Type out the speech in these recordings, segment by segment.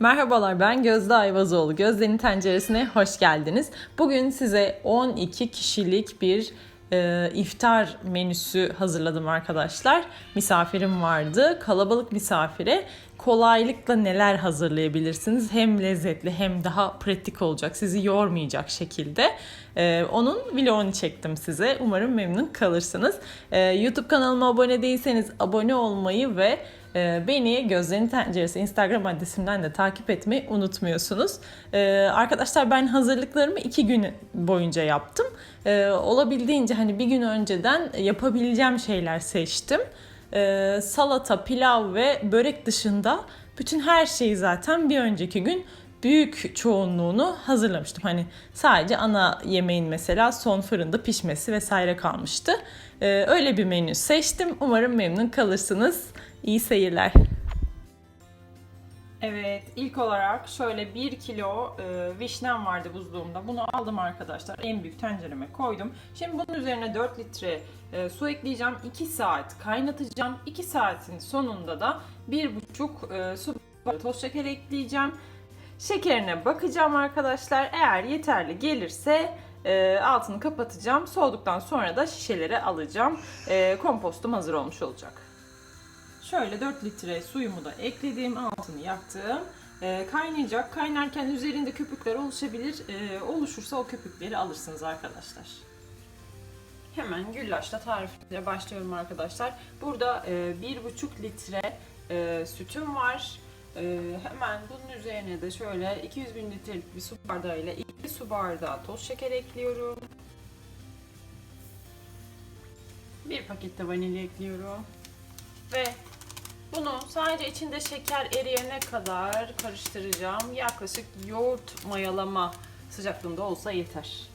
Merhabalar ben Gözde Ayvazoğlu. Gözde'nin tenceresine hoş geldiniz. Bugün size 12 kişilik bir e, iftar menüsü hazırladım arkadaşlar. Misafirim vardı. Kalabalık misafire kolaylıkla neler hazırlayabilirsiniz? Hem lezzetli hem daha pratik olacak. Sizi yormayacak şekilde. E, onun vlogunu çektim size. Umarım memnun kalırsınız. E, YouTube kanalıma abone değilseniz abone olmayı ve ee, Beni Gözlerin Tenceresi Instagram adresimden de takip etmeyi unutmuyorsunuz. Ee, Arkadaşlar ben hazırlıklarımı iki gün boyunca yaptım. Ee, Olabildiğince hani bir gün önceden yapabileceğim şeyler seçtim. Ee, Salata, pilav ve börek dışında bütün her şeyi zaten bir önceki gün büyük çoğunluğunu hazırlamıştım. Hani sadece ana yemeğin mesela son fırında pişmesi vesaire kalmıştı. Ee, öyle bir menü seçtim. Umarım memnun kalırsınız. İyi seyirler. Evet, ilk olarak şöyle 1 kilo e, vişnem vardı buzluğumda. Bunu aldım arkadaşlar. En büyük tencereme koydum. Şimdi bunun üzerine 4 litre e, su ekleyeceğim. 2 saat kaynatacağım. 2 saatin sonunda da 1,5 e, su toz şeker ekleyeceğim. Şekerine bakacağım arkadaşlar. Eğer yeterli gelirse e, altını kapatacağım. Soğuduktan sonra da şişelere alacağım. E, kompostum hazır olmuş olacak. Şöyle 4 litre suyumu da ekledim. Altını yaktım. E, kaynayacak. Kaynarken üzerinde köpükler oluşabilir. E, oluşursa o köpükleri alırsınız arkadaşlar. Hemen güllaçla tarifle başlıyorum arkadaşlar. Burada e, 1,5 litre e, sütüm var. E, hemen bunun üzerine de şöyle 200 mililitrelik bir su bardağı ile 2 su bardağı toz şeker ekliyorum. Bir paket de vanilya ekliyorum. Ve bunu sadece içinde şeker eriyene kadar karıştıracağım. Yaklaşık yoğurt mayalama sıcaklığında olsa yeter.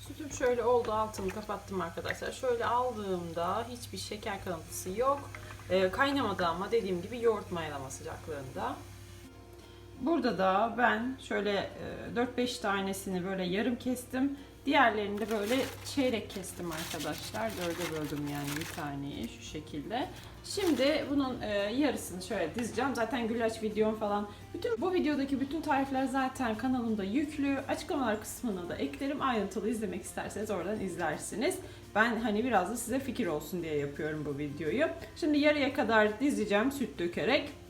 Sütüm şöyle oldu altını kapattım arkadaşlar. Şöyle aldığımda hiçbir şeker kalıntısı yok. E, kaynamadı ama dediğim gibi yoğurt mayalama sıcaklığında. Burada da ben şöyle e, 4-5 tanesini böyle yarım kestim. Diğerlerini de böyle çeyrek kestim arkadaşlar. Dörde böldüm yani bir taneyi şu şekilde. Şimdi bunun e, yarısını şöyle dizeceğim. Zaten güllaç videom falan. Bütün bu videodaki bütün tarifler zaten kanalımda yüklü. Açıklamalar kısmına da eklerim. Ayrıntılı izlemek isterseniz oradan izlersiniz. Ben hani biraz da size fikir olsun diye yapıyorum bu videoyu. Şimdi yarıya kadar dizeceğim süt dökerek.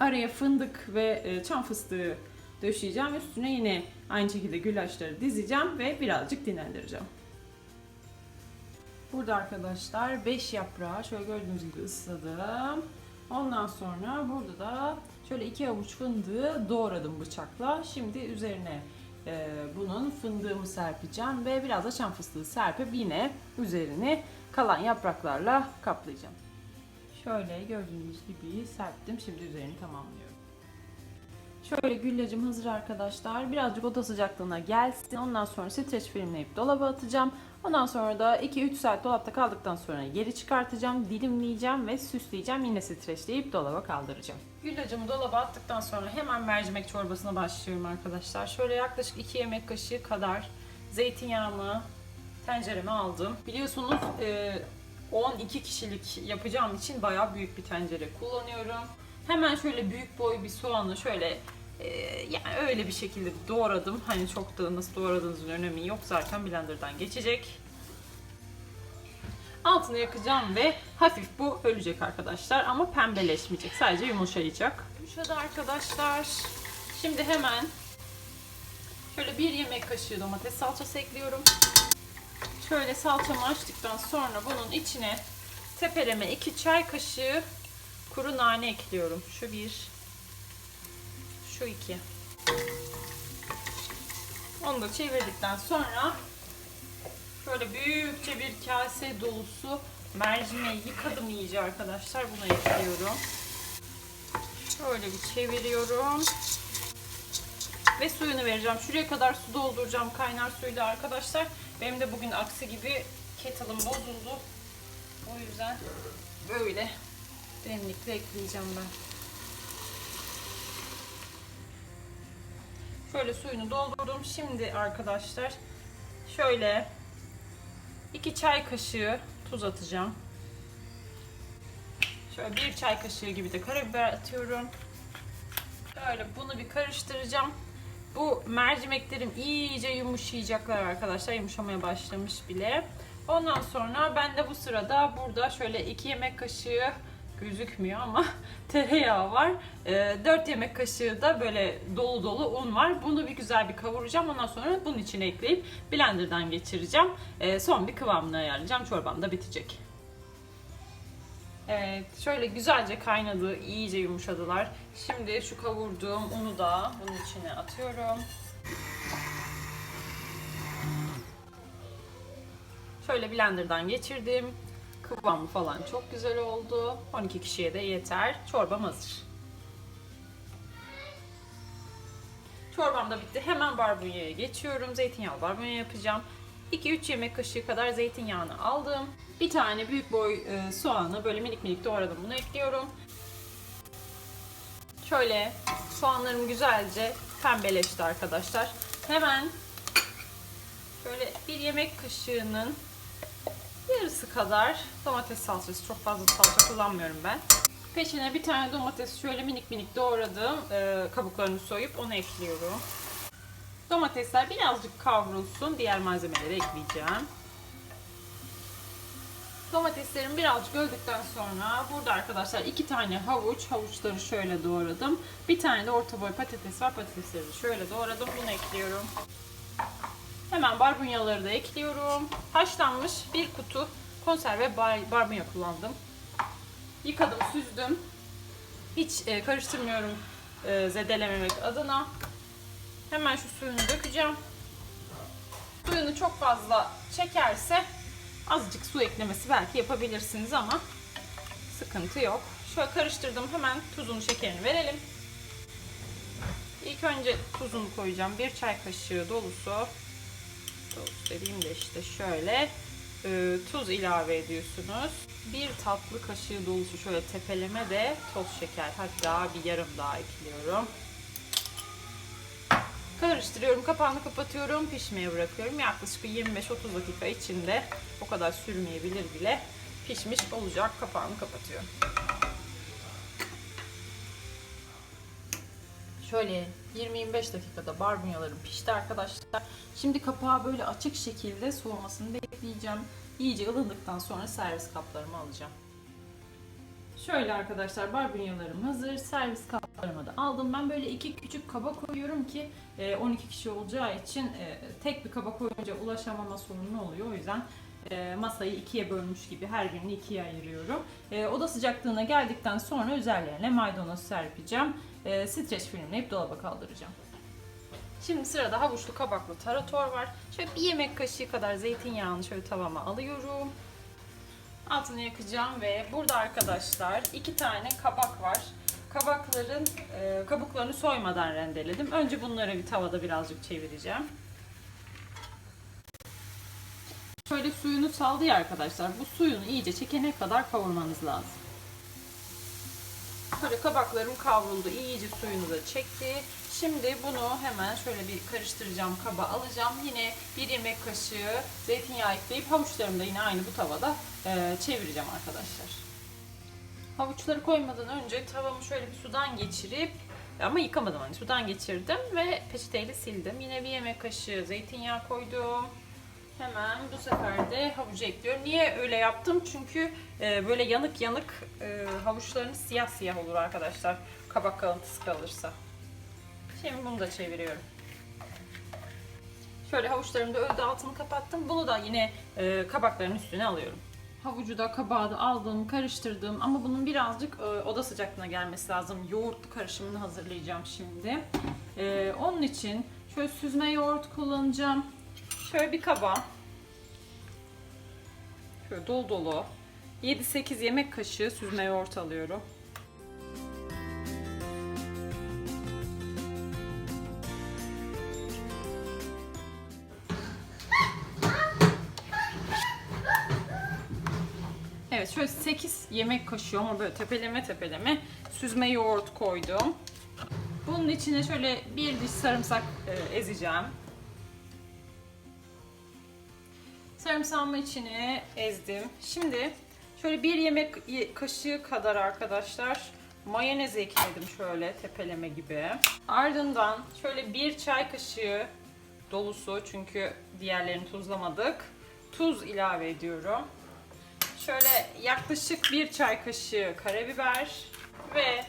Araya fındık ve e, çam fıstığı döşeyeceğim. Üstüne yine aynı şekilde güllaçları dizeceğim ve birazcık dinlendireceğim. Burada arkadaşlar 5 yaprağı şöyle gördüğünüz gibi ısladım. Ondan sonra burada da şöyle 2 avuç fındığı doğradım bıçakla. Şimdi üzerine e, bunun fındığımı serpeceğim ve biraz da çam fıstığı serpip yine üzerine kalan yapraklarla kaplayacağım. Şöyle gördüğünüz gibi serptim. Şimdi üzerini tamamlıyorum. Şöyle güllacım hazır arkadaşlar. Birazcık oda sıcaklığına gelsin. Ondan sonra streç filmleyip dolaba atacağım. Ondan sonra da 2-3 saat dolapta kaldıktan sonra geri çıkartacağım, dilimleyeceğim ve süsleyeceğim. Yine streçleyip dolaba kaldıracağım. Güllacımı dolaba attıktan sonra hemen mercimek çorbasına başlıyorum arkadaşlar. Şöyle yaklaşık 2 yemek kaşığı kadar zeytinyağımı tencereme aldım. Biliyorsunuz 12 kişilik yapacağım için bayağı büyük bir tencere kullanıyorum. Hemen şöyle büyük boy bir soğanı şöyle e, yani öyle bir şekilde doğradım. Hani çok da nasıl doğradığınızın önemi yok zaten blenderdan geçecek. Altını yakacağım ve hafif bu ölecek arkadaşlar ama pembeleşmeyecek. Sadece yumuşayacak. Yumuşadı arkadaşlar. Şimdi hemen şöyle bir yemek kaşığı domates salçası ekliyorum. Şöyle salçamı açtıktan sonra bunun içine tepeleme 2 çay kaşığı kuru nane ekliyorum. Şu bir, şu iki. Onu da çevirdikten sonra şöyle büyükçe bir kase dolusu mercimeği yıkadım iyice arkadaşlar. Buna ekliyorum. Şöyle bir çeviriyorum. Ve suyunu vereceğim. Şuraya kadar su dolduracağım kaynar suyla arkadaşlar. Benim de bugün aksi gibi kettle'ım bozuldu. O yüzden böyle demlikle ekleyeceğim ben. Şöyle suyunu doldurdum. Şimdi arkadaşlar şöyle 2 çay kaşığı tuz atacağım. Şöyle bir çay kaşığı gibi de karabiber atıyorum. Böyle bunu bir karıştıracağım. Bu mercimeklerim iyice yumuşayacaklar arkadaşlar. Yumuşamaya başlamış bile. Ondan sonra ben de bu sırada burada şöyle 2 yemek kaşığı gözükmüyor ama tereyağı var. 4 yemek kaşığı da böyle dolu dolu un var. Bunu bir güzel bir kavuracağım. Ondan sonra bunun içine ekleyip blenderdan geçireceğim. Ee, son bir kıvamını ayarlayacağım. Çorbam da bitecek. Evet, şöyle güzelce kaynadı, iyice yumuşadılar. Şimdi şu kavurduğum unu da bunun içine atıyorum. Şöyle blenderdan geçirdim. Kıvamı falan çok güzel oldu. 12 kişiye de yeter. Çorbam hazır. Çorbam da bitti. Hemen barbunyaya geçiyorum. Zeytinyağlı barbunya yapacağım. 2-3 yemek kaşığı kadar zeytinyağını aldım. Bir tane büyük boy e, soğanı böyle minik minik doğradım. Bunu ekliyorum. Şöyle soğanlarım güzelce pembeleşti arkadaşlar. Hemen şöyle bir yemek kaşığının yarısı kadar domates salçası. Çok fazla salça kullanmıyorum ben. Peşine bir tane domates şöyle minik minik doğradım. E, kabuklarını soyup onu ekliyorum. Domatesler birazcık kavrulsun. Diğer malzemeleri ekleyeceğim. Domateslerim birazcık öldükten sonra burada arkadaşlar iki tane havuç. Havuçları şöyle doğradım. Bir tane de orta boy patates var. Patatesleri şöyle doğradım. Bunu ekliyorum. Hemen barbunyaları da ekliyorum. Haşlanmış bir kutu konserve bar- barbunya kullandım. Yıkadım, süzdüm. Hiç e, karıştırmıyorum e, zedelememek adına. Hemen şu suyunu dökeceğim. Suyunu çok fazla çekerse azıcık su eklemesi belki yapabilirsiniz ama sıkıntı yok. Şöyle karıştırdım. Hemen tuzunu, şekerini verelim. İlk önce tuzunu koyacağım. Bir çay kaşığı dolusu. Tuz dediğimde işte şöyle e, tuz ilave ediyorsunuz. Bir tatlı kaşığı dolusu şöyle tepeleme de toz şeker. Hatta bir yarım daha ekliyorum. Karıştırıyorum, kapağını kapatıyorum, pişmeye bırakıyorum. Yaklaşık bir 25-30 dakika içinde o kadar sürmeyebilir bile pişmiş olacak. Kapağını kapatıyorum. Şöyle 20-25 dakikada barbunyalarım pişti arkadaşlar. Şimdi kapağı böyle açık şekilde soğumasını bekleyeceğim. İyice ılındıktan sonra servis kaplarımı alacağım. Şöyle arkadaşlar barbunyalarım hazır. Servis kaplarımı da aldım. Ben böyle iki küçük kaba koyuyorum ki e, 12 kişi olacağı için e, tek bir kaba koyunca ulaşamama sorunu oluyor. O yüzden e, masayı ikiye bölmüş gibi her birini ikiye ayırıyorum. E, oda sıcaklığına geldikten sonra üzerlerine maydanoz serpeceğim. E, streç filmleyip dolaba kaldıracağım. Şimdi sırada havuçlu kabaklı tarator var. Şöyle bir yemek kaşığı kadar zeytinyağını şöyle tavama alıyorum. Altını yakacağım ve burada arkadaşlar iki tane kabak var. Kabakların e, kabuklarını soymadan rendeledim. Önce bunları bir tavada birazcık çevireceğim. Şöyle suyunu saldı ya arkadaşlar. Bu suyunu iyice çekene kadar kavurmanız lazım. Böyle kabaklarım kavruldu. iyice suyunu da çekti. Şimdi bunu hemen şöyle bir karıştıracağım. Kaba alacağım. Yine bir yemek kaşığı zeytinyağı ekleyip havuçlarımı da yine aynı bu tavada e, çevireceğim arkadaşlar. Havuçları koymadan önce tavamı şöyle bir sudan geçirip ama yıkamadım hani sudan geçirdim ve peçeteyle sildim. Yine bir yemek kaşığı zeytinyağı koydum. Hemen bu sefer de havucu ekliyorum. Niye öyle yaptım? Çünkü e, böyle yanık yanık e, havuçlarınız siyah siyah olur arkadaşlar. Kabak kalıntısı kalırsa. Şimdi bunu da çeviriyorum. Şöyle havuçlarım da öldü altını kapattım. Bunu da yine e, kabakların üstüne alıyorum. Havucu da kabağı da aldım, karıştırdım ama bunun birazcık e, oda sıcaklığına gelmesi lazım. Yoğurtlu karışımını hazırlayacağım şimdi. E, onun için şöyle süzme yoğurt kullanacağım. Şöyle bir kaba. Şöyle dolu dolu. 7-8 yemek kaşığı süzme yoğurt alıyorum. Yemek kaşığı ama böyle tepeleme tepeleme süzme yoğurt koydum. Bunun içine şöyle bir diş sarımsak e, ezeceğim. Sarımsağımı içine ezdim. Şimdi Şöyle bir yemek ye- kaşığı kadar arkadaşlar mayonez ekledim şöyle tepeleme gibi. Ardından şöyle bir çay kaşığı dolusu çünkü diğerlerini tuzlamadık. Tuz ilave ediyorum. Şöyle yaklaşık bir çay kaşığı karabiber ve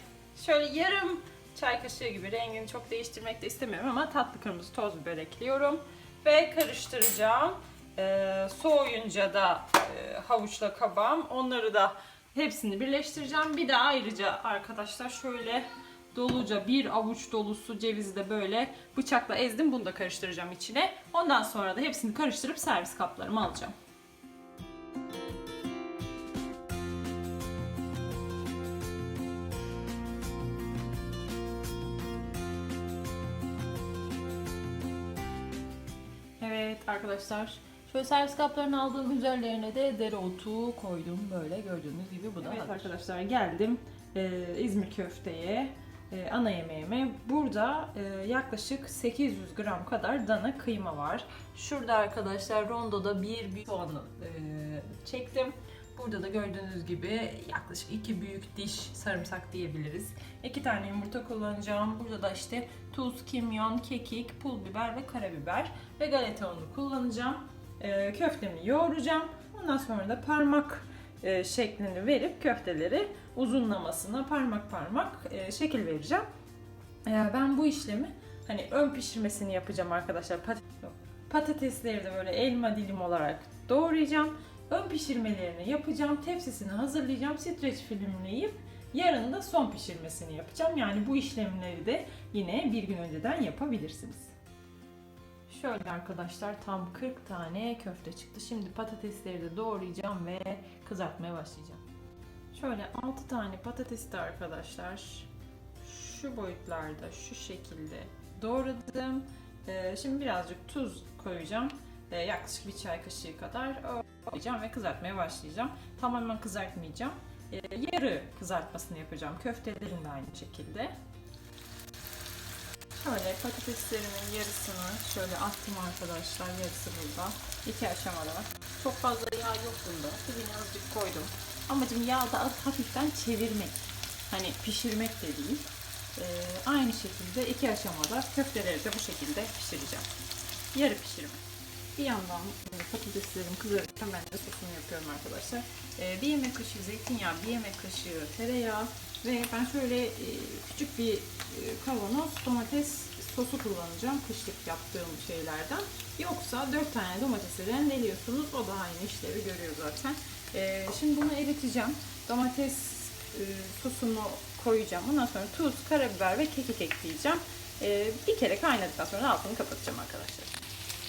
şöyle yarım çay kaşığı gibi rengini çok değiştirmek de istemiyorum ama tatlı kırmızı toz biber ekliyorum ve karıştıracağım. Ee, soğuyunca da e, havuçla kabağım onları da hepsini birleştireceğim. Bir de ayrıca arkadaşlar şöyle doluca bir avuç dolusu cevizi de böyle bıçakla ezdim. Bunu da karıştıracağım içine. Ondan sonra da hepsini karıştırıp servis kaplarıma alacağım. Arkadaşlar. Şöyle servis kaplarını aldığım üzerlerine de dereotu koydum böyle gördüğünüz gibi bu da Evet arkadaşlar geldim e, İzmir köfteye e, ana yemeğime. Burada e, yaklaşık 800 gram kadar dana kıyma var. Şurada arkadaşlar rondoda bir büyük soğanı e, çektim. Burada da gördüğünüz gibi yaklaşık iki büyük diş sarımsak diyebiliriz. İki tane yumurta kullanacağım. Burada da işte tuz, kimyon, kekik, pul biber ve karabiber ve galeta unu kullanacağım. Ee, köftemi yoğuracağım. Ondan sonra da parmak e, şeklini verip köfteleri uzunlamasına parmak parmak e, şekil vereceğim. Ee, ben bu işlemi hani ön pişirmesini yapacağım arkadaşlar. Patatesleri de böyle elma dilim olarak doğrayacağım. Ön pişirmelerini yapacağım. Tepsisini hazırlayacağım. Streç filmleyip yarın da son pişirmesini yapacağım. Yani bu işlemleri de yine bir gün önceden yapabilirsiniz. Şöyle arkadaşlar tam 40 tane köfte çıktı. Şimdi patatesleri de doğrayacağım ve kızartmaya başlayacağım. Şöyle 6 tane patatesi de arkadaşlar şu boyutlarda şu şekilde doğradım. Ee, şimdi birazcık tuz koyacağım. Ee, yaklaşık bir çay kaşığı kadar koyacağım ve kızartmaya başlayacağım. Tamamen kızartmayacağım. Ee, yarı kızartmasını yapacağım. Köftelerin de aynı şekilde. Şöyle patateslerimin yarısını şöyle attım arkadaşlar. Yarısı burada. İki aşamada. Çok fazla yağ yok bunda. Dibine azıcık koydum. Amacım yağda az hafiften çevirmek. Hani pişirmek de değil. Ee, aynı şekilde iki aşamada köfteleri de bu şekilde pişireceğim. Yarı pişirme. Bir yandan e, patateslerim kızarırken ben de sosunu yapıyorum arkadaşlar. E, bir yemek kaşığı zeytinyağı, bir yemek kaşığı tereyağı ve ben şöyle e, küçük bir kavanoz domates sosu kullanacağım kışlık yaptığım şeylerden. Yoksa 4 tane domatesi rendeliyorsunuz. O da aynı işlevi görüyor zaten. Şimdi bunu eriteceğim. Domates sosunu koyacağım. Ondan sonra tuz, karabiber ve kekik ekleyeceğim. Bir kere kaynadıktan sonra altını kapatacağım arkadaşlar.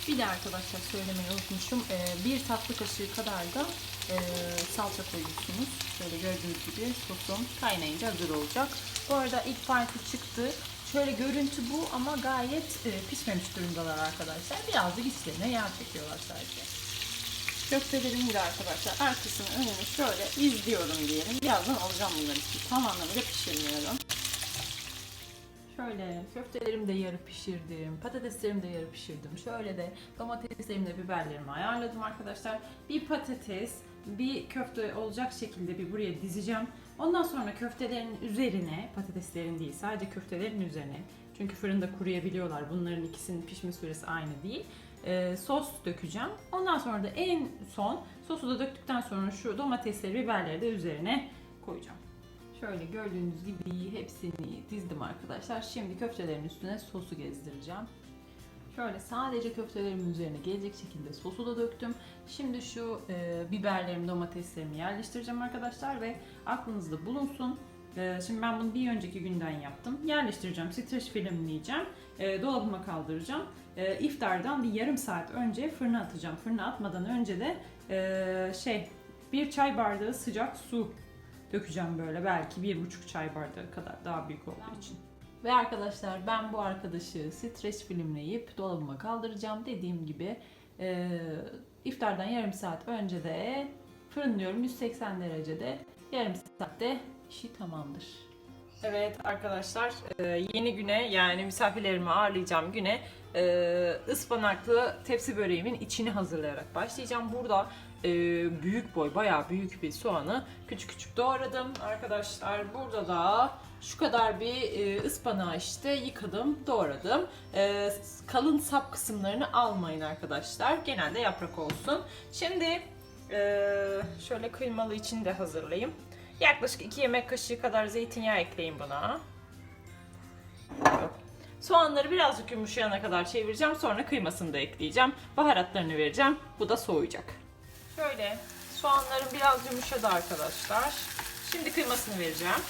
Bir de arkadaşlar söylemeyi unutmuşum. Ee, bir tatlı kaşığı kadar da e, salça koyuyorsunuz. Şöyle gördüğünüz gibi sosum kaynayınca hazır olacak. Bu arada ilk parti çıktı. Şöyle görüntü bu ama gayet e, pişmemiş durumdalar arkadaşlar. Birazcık içlerine yağ çekiyorlar sadece. Köftelerimin de arkadaşlar arkasını önünü şöyle izliyorum diyelim. Birazdan alacağım bunları. Tam anlamıyla pişirmiyorum. Şöyle köftelerimi de yarı pişirdim, patateslerimi de yarı pişirdim. Şöyle de domateslerimi de biberlerimi ayarladım arkadaşlar. Bir patates, bir köfte olacak şekilde bir buraya dizeceğim. Ondan sonra köftelerin üzerine, patateslerin değil sadece köftelerin üzerine. Çünkü fırında kuruyabiliyorlar. Bunların ikisinin pişme süresi aynı değil. Ee, sos dökeceğim. Ondan sonra da en son sosu da döktükten sonra şu domatesleri, biberleri de üzerine koyacağım. Şöyle gördüğünüz gibi hepsini dizdim arkadaşlar. Şimdi köftelerin üstüne sosu gezdireceğim. Şöyle sadece köftelerimin üzerine gelecek şekilde sosu da döktüm. Şimdi şu e, biberlerimi, domateslerimi yerleştireceğim arkadaşlar ve aklınızda bulunsun. E, şimdi ben bunu bir önceki günden yaptım. Yerleştireceğim, streç filmleyeceğim, e, dolabıma kaldıracağım. E, iftardan bir yarım saat önce fırına atacağım. Fırına atmadan önce de e, şey bir çay bardağı sıcak su dökeceğim böyle belki bir buçuk çay bardağı kadar daha büyük olduğu için. Ve arkadaşlar ben bu arkadaşı streç filmleyip dolabıma kaldıracağım. Dediğim gibi e, iftardan yarım saat önce de fırınlıyorum 180 derecede. Yarım saatte işi tamamdır. Evet arkadaşlar e, yeni güne yani misafirlerimi ağırlayacağım güne e, ıspanaklı tepsi böreğimin içini hazırlayarak başlayacağım. Burada e, büyük boy, bayağı büyük bir soğanı küçük küçük doğradım. Arkadaşlar burada da şu kadar bir e, ıspanağı işte yıkadım, doğradım. E, kalın sap kısımlarını almayın arkadaşlar. Genelde yaprak olsun. Şimdi e, şöyle kıymalı için de hazırlayayım. Yaklaşık 2 yemek kaşığı kadar zeytinyağı ekleyin buna. Soğanları birazcık yumuşayana kadar çevireceğim. Sonra kıymasını da ekleyeceğim. Baharatlarını vereceğim. Bu da soğuyacak. Şöyle soğanlarım biraz yumuşadı arkadaşlar. Şimdi kıymasını vereceğim.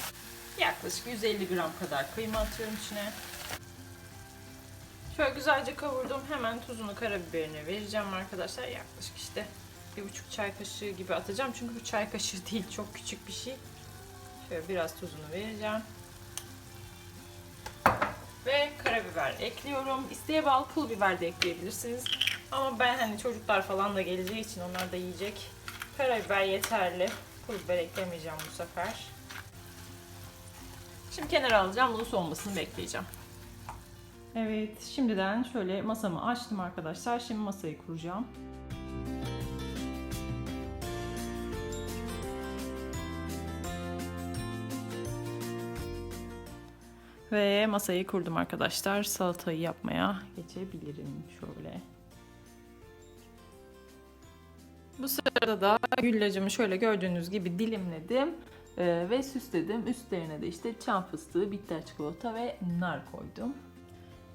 Yaklaşık 150 gram kadar kıyma atıyorum içine. Şöyle güzelce kavurdum. Hemen tuzunu, karabiberini vereceğim arkadaşlar. Yaklaşık işte bir buçuk çay kaşığı gibi atacağım. Çünkü bu çay kaşığı değil. Çok küçük bir şey. Şöyle biraz tuzunu vereceğim. Ve karabiber ekliyorum. İsteğe bağlı pul biber de ekleyebilirsiniz. Ama ben hani çocuklar falan da geleceği için onlar da yiyecek. Karabiber yeterli. Pul biber eklemeyeceğim bu sefer. Şimdi kenara alacağım. Bunun soğumasını bekleyeceğim. Evet, şimdiden şöyle masamı açtım arkadaşlar. Şimdi masayı kuracağım. Ve masayı kurdum arkadaşlar. Salatayı yapmaya geçebilirim şöyle. Bu sırada da güllacımı şöyle gördüğünüz gibi dilimledim ee, ve süsledim. Üstlerine de işte çam fıstığı, bitter çikolata ve nar koydum.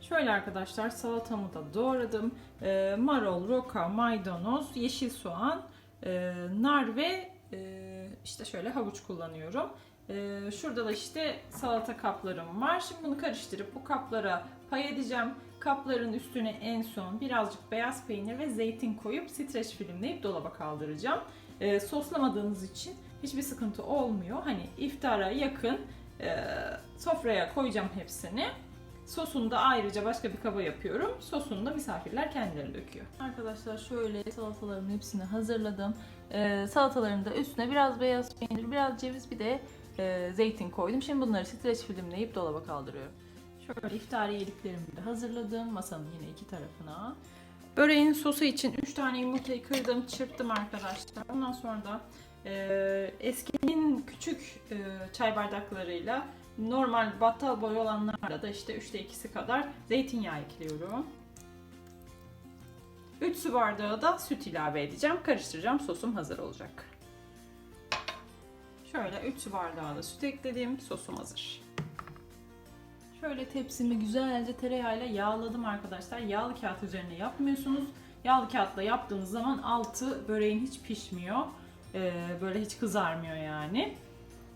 Şöyle arkadaşlar salatamı da doğradım. Ee, marul, roka, maydanoz, yeşil soğan, e, nar ve e, işte şöyle havuç kullanıyorum. Şurada da işte salata kaplarım var. Şimdi bunu karıştırıp bu kaplara pay edeceğim. Kapların üstüne en son birazcık beyaz peynir ve zeytin koyup streç filmleyip dolaba kaldıracağım. Ee, soslamadığınız için hiçbir sıkıntı olmuyor. Hani iftara yakın e, sofraya koyacağım hepsini. Sosunu da ayrıca başka bir kaba yapıyorum. Sosunu da misafirler kendileri döküyor. Arkadaşlar şöyle salataların hepsini hazırladım. Ee, salataların da üstüne biraz beyaz peynir, biraz ceviz bir de e, zeytin koydum. Şimdi bunları streç filmleyip dolaba kaldırıyorum. Şöyle iftari yediklerimi de hazırladım. Masanın yine iki tarafına. Böreğin sosu için 3 tane yumurtayı kırdım, çırptım arkadaşlar. Ondan sonra da e, eskinin küçük e, çay bardaklarıyla normal battal boy olanlarla da işte 3'te 2'si kadar zeytinyağı ekliyorum. 3 su bardağı da süt ilave edeceğim. Karıştıracağım. Sosum hazır olacak. Şöyle 3 su bardağı da süt ekledim. Sosum hazır. Şöyle tepsimi güzelce tereyağıyla yağladım arkadaşlar. Yağlı kağıt üzerine yapmıyorsunuz. Yağlı kağıtla yaptığınız zaman altı böreğin hiç pişmiyor. Ee, böyle hiç kızarmıyor yani.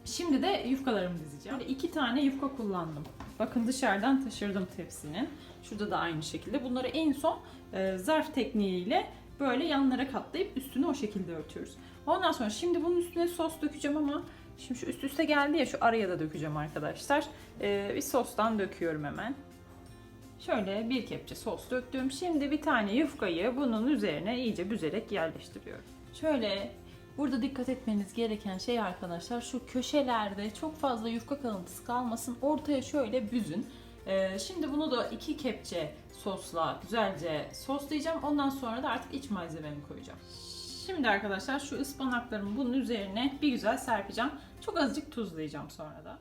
Şimdi de yufkalarımı dizeceğim. Böyle iki tane yufka kullandım. Bakın dışarıdan taşırdım tepsinin. Şurada da aynı şekilde. Bunları en son e, zarf tekniğiyle böyle yanlara katlayıp üstünü o şekilde örtüyoruz. Ondan sonra şimdi bunun üstüne sos dökeceğim ama şimdi şu üst üste geldi ya şu araya da dökeceğim arkadaşlar. Ee, bir sostan döküyorum hemen. Şöyle bir kepçe sos döktüm. Şimdi bir tane yufkayı bunun üzerine iyice büzerek yerleştiriyorum. Şöyle burada dikkat etmeniz gereken şey arkadaşlar şu köşelerde çok fazla yufka kalıntısı kalmasın. Ortaya şöyle büzün. Ee, şimdi bunu da iki kepçe sosla güzelce soslayacağım. Ondan sonra da artık iç malzememi koyacağım. Şimdi arkadaşlar şu ıspanaklarımı bunun üzerine bir güzel serpeceğim. Çok azıcık tuzlayacağım sonra da.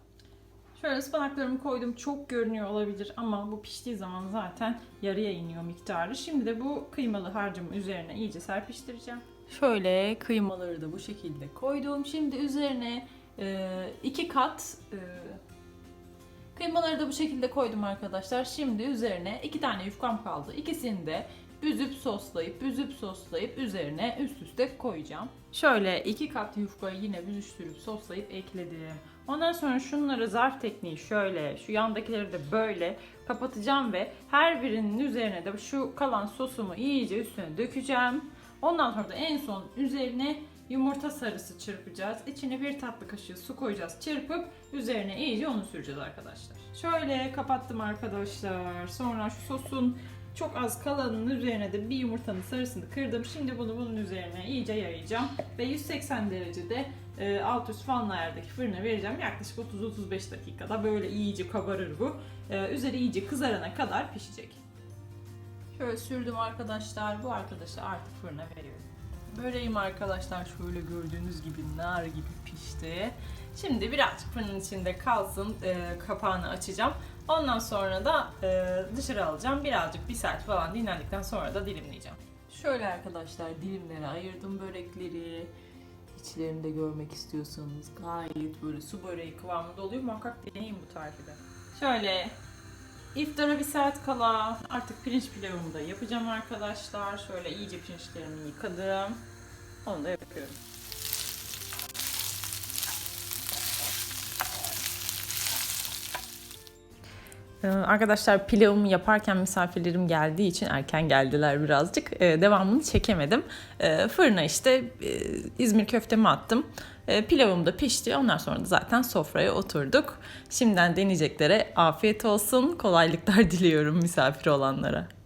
Şöyle ıspanaklarımı koydum. Çok görünüyor olabilir ama bu piştiği zaman zaten yarıya iniyor miktarı. Şimdi de bu kıymalı harcımı üzerine iyice serpiştireceğim. Şöyle kıymaları da bu şekilde koydum. Şimdi üzerine e, iki kat e, kıymaları da bu şekilde koydum arkadaşlar. Şimdi üzerine iki tane yufkam kaldı. İkisini de büzüp soslayıp büzüp soslayıp üzerine üst üste koyacağım. Şöyle iki kat yufkayı yine büzüştürüp soslayıp ekledim. Ondan sonra şunları zarf tekniği şöyle, şu yandakileri de böyle kapatacağım ve her birinin üzerine de şu kalan sosumu iyice üstüne dökeceğim. Ondan sonra da en son üzerine yumurta sarısı çırpacağız. İçine bir tatlı kaşığı su koyacağız. Çırpıp üzerine iyice onu süreceğiz arkadaşlar. Şöyle kapattım arkadaşlar. Sonra şu sosun çok az kalanının üzerine de bir yumurtanın sarısını kırdım. Şimdi bunu bunun üzerine iyice yayacağım. Ve 180 derecede e, alt üst fanlı ayardaki fırına vereceğim. Yaklaşık 30-35 dakikada böyle iyice kabarır bu. E, üzeri iyice kızarana kadar pişecek. Şöyle sürdüm arkadaşlar. Bu arkadaşı artık fırına veriyorum. Böreğim arkadaşlar şöyle gördüğünüz gibi nar gibi pişti. Şimdi birazcık fırının içinde kalsın. e, kapağını açacağım. Ondan sonra da e, dışarı alacağım. Birazcık bir saat falan dinlendikten sonra da dilimleyeceğim. Şöyle arkadaşlar dilimlere ayırdım börekleri. İçlerini de görmek istiyorsanız gayet böyle su böreği kıvamında oluyor. Muhakkak deneyin bu tarifi. Şöyle iftara bir saat kala artık pirinç pilavımı da yapacağım arkadaşlar. Şöyle iyice pirinçlerimi yıkadım. Onu da yapıyorum. Arkadaşlar pilavımı yaparken misafirlerim geldiği için erken geldiler birazcık. Ee, Devamını çekemedim. Ee, Fırına işte e, İzmir köftemi attım. Ee, Pilavım da pişti. Ondan sonra da zaten sofraya oturduk. Şimdiden deneyeceklere afiyet olsun. Kolaylıklar diliyorum misafir olanlara.